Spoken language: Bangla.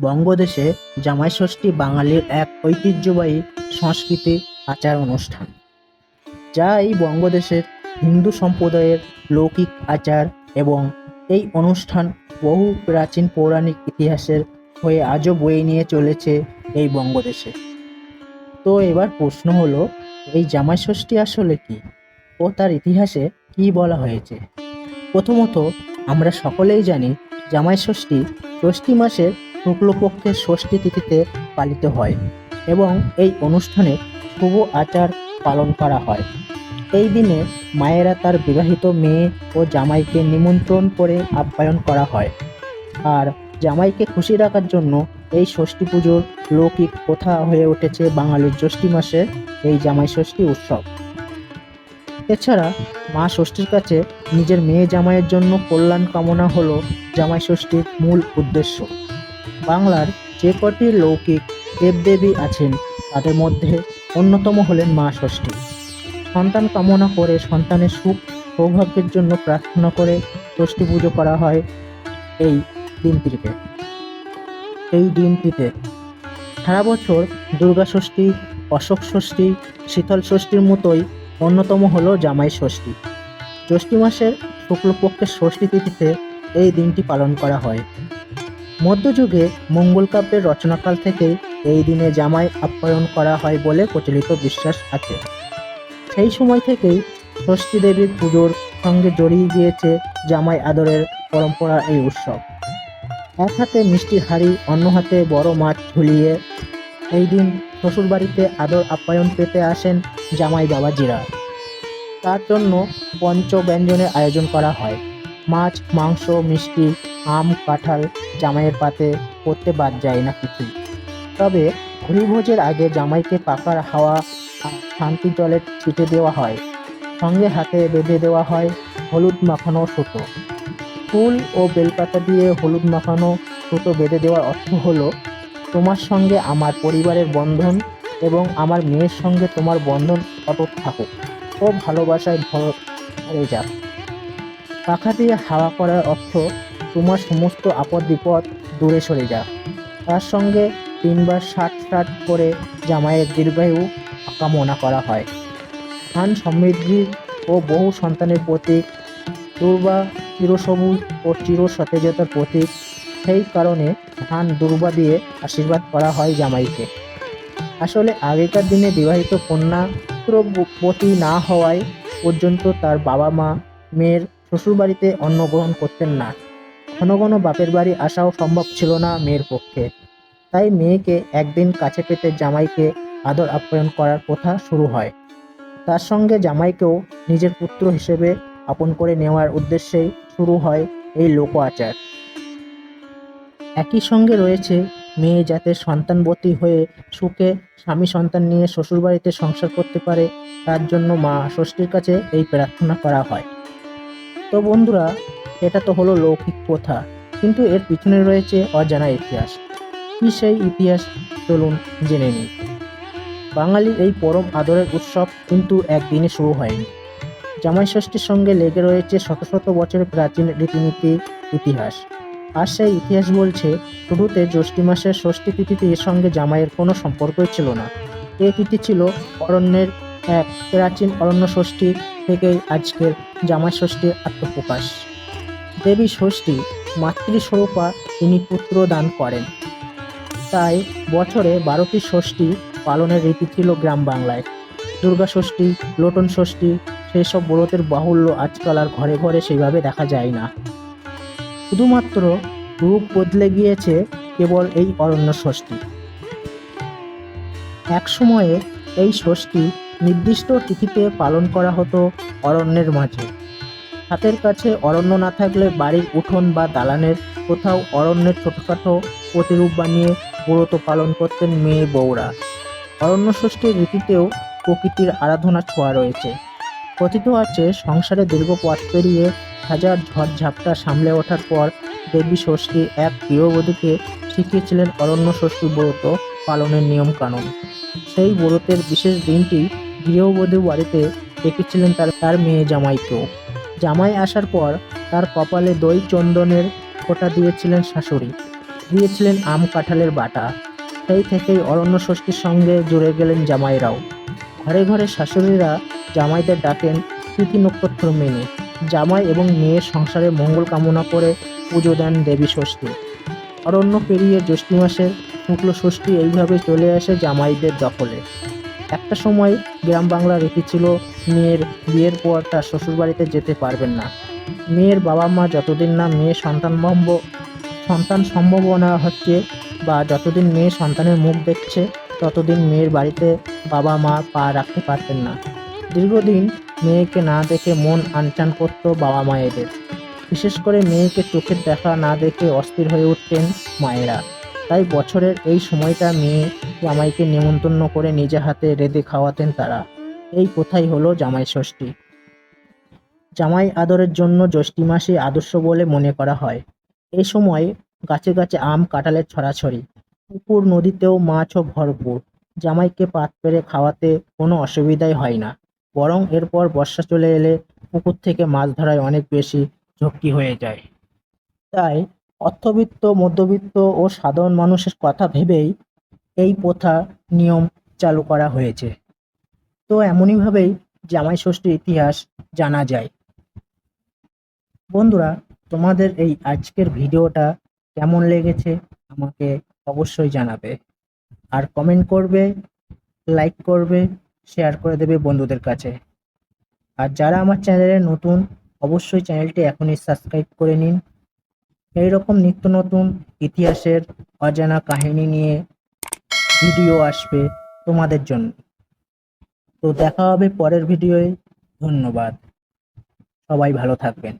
বঙ্গদেশে জামাই ষষ্ঠী বাঙালির এক ঐতিহ্যবাহী সংস্কৃতি আচার অনুষ্ঠান, যা এই বঙ্গদেশের হিন্দু সম্প্রদায়ের লৌকিক আচার এবং এই অনুষ্ঠান বহু প্রাচীন পৌরাণিক ইতিহাসের হয়ে আজও বয়ে নিয়ে চলেছে এই বঙ্গদেশে। তো এবার প্রশ্ন হলো, এই জামাই ষষ্ঠী আসলে কি ও তার ইতিহাসে কি বলা হয়েছে? প্রথমত, আমরা সকলেই জানি জামাই ষষ্ঠী ষষ্ঠী মাসের শুক্লপক্ষের ষষ্ঠী তিথিতে পালিত হয় এবং এই অনুষ্ঠানে শুভ আচার পালন করা হয়। এই দিনে মায়েরা তার বিবাহিত মেয়ে ও জামাইকে নিমন্ত্রণ করে আপ্যায়ন করা হয়। আর জামাইকে খুশি রাখার জন্য এই ষষ্ঠী পুজোর লৌকিক প্রথা হয়ে উঠেছে বাঙালির জ্যৈষ্ঠী মাসে এই জামাই ষষ্ঠী উৎসব। এছাড়া মা ষষ্ঠীর কাছে নিজের মেয়ে জামাইয়ের জন্য কল্যাণ কামনা হলো জামাই ষষ্ঠীর মূল উদ্দেশ্য। বাংলার যে কটি লৌকিক দেবদেবী আছেন, তাদের মধ্যে অন্যতম হলেন মা ষষ্ঠী। সন্তান কামনা করে সন্তানের সুখ সৌভাগ্যের জন্য প্রার্থনা করে ষষ্ঠী পুজো করা হয় এই দিনটিতে। এই দিনটিতে সারা বছর দুর্গা ষষ্ঠী, অশোক ষষ্ঠী, শীতল ষষ্ঠীর মতোই অন্যতম হলো জামাই ষষ্ঠী। জ্যৈষ্ঠী মাসের শুক্লপক্ষের ষষ্ঠী তিথিতে এই দিনটি পালন করা হয়। মধ্যযুগে মঙ্গল কাব্যের রচনাকাল থেকেই এই দিনে জামাই আপ্যায়ন করা হয় বলে প্রচলিত বিশ্বাস আছে। সেই সময় থেকেই ষষ্ঠী দেবীর পুজোর সঙ্গে জড়িয়ে গিয়েছে জামাই আদরের পরম্পরা এই উৎসব। এক হাতে মিষ্টির হাড়ি, অন্য হাতে বড় মাছ ঝুলিয়ে এই দিন শ্বশুরবাড়িতে আদর আপ্যায়ন পেতে আসেন জামাই বাবাজিরা। তার জন্য পঞ্চ ব্যঞ্জনের আয়োজন করা হয়। মাছ, মাংস, মিষ্টি, আম, কাঁঠাল জামাইয়ের পাতে করতে বাদ যায় না কিছুই তবে ভোজের আগে জামাইকে পাকার হাওয়া শান্তি জলে ছিটে দেওয়া হয়। সঙ্গে হাতে বেঁধে দেওয়া হয় হলুদ মাখানো সুতো। ফুল ও বেলপাতা দিয়ে হলুদ মাখানো সুতো বেঁধে দেওয়ার অর্থ হলো, তোমার সঙ্গে আমার পরিবারের বন্ধন এবং আমার মেয়ের সঙ্গে তোমার বন্ধন অটুট থাকুক। ও ভালোবাসায় ভরে যাক। পাখা দিয়ে হাওয়া করার অর্থ তোমার সমস্ত আপদ বিপদ দূরে সরে যাক তার সঙ্গে তিনবার ষাট ষাট করে জামাইয়ের দীর্ঘায়ু কামনা করা হয়। ধান সমৃদ্ধি ও বহু সন্তানের প্রতীক, দুর্বা চিরসবুজ ও চির সতেজতার প্রতীক। সেই কারণে ধান দুর্বা দিয়ে আশীর্বাদ করা হয় জামাইকে। আসলে আগেকার দিনে বিবাহিত কন্যা পুত্রবতী না হওয়ায় পর্যন্ত তার বাবা মা মেয়ের শ্বশুরবাড়িতে অন্নগ্রহণ করতেন না। ঘন ঘন বাপের বাড়ি আসাও সম্ভব ছিল না মেয়ের পক্ষে। তাই মেয়েকে একদিন কাছে পেতে জামাইকে আদর আপ্যায়ন করার প্রথা শুরু হয়। তার সঙ্গে জামাইকেও নিজের পুত্র হিসেবে আপন করে নেওয়ার উদ্দেশ্যেই শুরু হয় এই লোক আচার একই সঙ্গে রয়েছে মেয়ে যাতে সন্তানবতী হয়ে সুখে স্বামী সন্তান নিয়ে শ্বশুরবাড়িতে সংসার করতে পারে, তার জন্য মা ষষ্ঠীর কাছে এই প্রার্থনা করা হয়। তো বন্ধুরা, এটা তো হলো লৌকিক প্রথা, কিন্তু এর পিছনে রয়েছে অজানা ইতিহাস। কি সেই ইতিহাস? চলুন জেনে নিই। বাঙালির এই পরম আদরের উৎসব কিন্তু একদিনে শুরু হয়নি। জামাই ষষ্ঠীর সঙ্গে লেগে রয়েছে শত শত বছরের প্রাচীন রীতিনীতি, ইতিহাস। আর সেই ইতিহাস বলছে, শুরুতে জ্যৈষ্ঠী মাসের ষষ্ঠী তিথিতে এর সঙ্গে জামাইয়ের কোনো সম্পর্কই ছিল না। এ তিথি ছিল অরণ্যের এক প্রাচীন অরণ্য ষষ্ঠী থেকেই আজকের জামাই ষষ্ঠীর আত্মপ্রকাশ। দেবী ষষ্ঠী মাতৃস্বরূপা তিনি পুত্র দান করেন। তাই বছরে বারোটি ষষ্ঠী পালনের রীতি ছিল গ্রাম বাংলায়। দুর্গা ষষ্ঠী, লোটন ষষ্ঠী সেই সব ব্রতের বাহুল্য আজকাল আর ঘরে ঘরে সেইভাবে দেখা যায় না। শুধুমাত্র রূপ বদলে গিয়েছে কেবল এই অরণ্য ষষ্ঠী। এক সময়ে এই ষষ্ঠী নির্দিষ্ট তিথিতে পালন করা হতো অরণ্যের মাঝে। হাতের কাছে অরণ্য না থাকলে বাড়ির উঠোন বা দালানের কোথাও অরণ্যের ছোটোখাটো প্রতিরূপ বানিয়ে ব্রত পালন করতেন মেয়ে বউরা। অরণ্য ষষ্ঠীর রীতিতেও প্রকৃতির আরাধনা ছোঁয়া রয়েছে। কথিত আছে, সংসারে দীর্ঘ পথ পেরিয়ে হাজার ঝড় ঝাপটা সামলে ওঠার পর দেবী ষষ্ঠী এক গৃহবধূকে শিখিয়েছিলেন অরণ্য ষষ্ঠী ব্রত পালনের নিয়মকানুন। সেই ব্রতের বিশেষ দিনটি গৃহবধূ বাড়িতে ডেকেছিলেন তার তার মেয়ে জামাইকেও। জামাই আসার পর তার কপালে দই চন্দনের ফোঁটা দিয়েছিলেন শাশুড়ি। দিয়েছিলেন আম কাঁঠালের বাটা। সেই থেকেই অরণ্য ষষ্ঠীর সঙ্গে জুড়ে গেলেন জামাইরাও। ঘরে ঘরে শাশুড়িরা জামাইদের ডাকেন তিথি নক্ষত্র মেনে। জামাই এবং মেয়ের সংসারে মঙ্গল কামনা করে পুজো দেন দেবী ষষ্ঠী। অরণ্য পেরিয়ে জ্যৈষ্ঠী মাসের শুক্ল ষষ্ঠী এইভাবে চলে আসে জামাইদের দখলে। একটা সময় গ্রাম বাংলার রীতি ছিল, মেয়ের বিয়ের পর তার শ্বশুরবাড়িতে যেতে পারবেন না। মেয়ের বাবা মা যতদিন না মেয়ে সন্তান সন্তান সম্ভাবনা হচ্ছে বা যতদিন মেয়ে সন্তানের মুখ দেখছে, ততদিন মেয়ের বাড়িতে বাবা মা পা রাখতে পারতেন না। দীর্ঘদিন মেয়েকে না দেখে মন আনচান করত বাবা মায়েদের বিশেষ করে মেয়েকে চোখের দেখা না দেখে অস্থির হয়ে উঠতেন মায়েরা। তাই বছরের এই সময়টা মেয়ে জামাইকে নেমন্তন্ন করে নিজে হাতে রেঁধে খাওয়াতেন তারা। এই কোথায় হলো জামাই ষষ্ঠী। জামাই আদরের জন্য জ্যৈষ্ঠী মাসে আদর্শ বলে মনে করা হয়। এই সময় গাছে গাছে আম কাঁঠালের ছড়াছড়ি, পুকুর নদীতেও মাছও ভরপুর। জামাইকে পাত পেরে খাওয়াতে কোনো অসুবিধাই হয় না। বরং এরপর বর্ষা চলে এলে পুকুর থেকে মাছ ধরায় অনেক বেশি ঝক্কি হয়ে যায়। তাই অর্থবিত্ত, মধ্যবিত্ত ও সাধারণ মানুষের কথা ভেবেই এই প্রথা নিয়ম চালু করা হয়েছে। তো এমনইভাবেই জামাই ষষ্ঠীর ইতিহাস জানা যায়। বন্ধুরা, তোমাদের এই আজকের ভিডিওটা কেমন লেগেছে আমাকে অবশ্যই জানাবে। আর কমেন্ট করবে লাইক করবে শেয়ার করে দেবে বন্ধুদের কাছে। আর যারা আমার চ্যানেলে নতুন, অবশ্যই চ্যানেলটি এখনই সাবস্ক্রাইব করে নিন। এই রকম নিত্য নতুন ইতিহাসের অজানা কাহিনী নিয়ে ভিডিও আসবে তোমাদের জন্য। তো দেখা হবে পরের ভিডিওয়ে ধন্যবাদ। সবাই ভালো থাকবেন।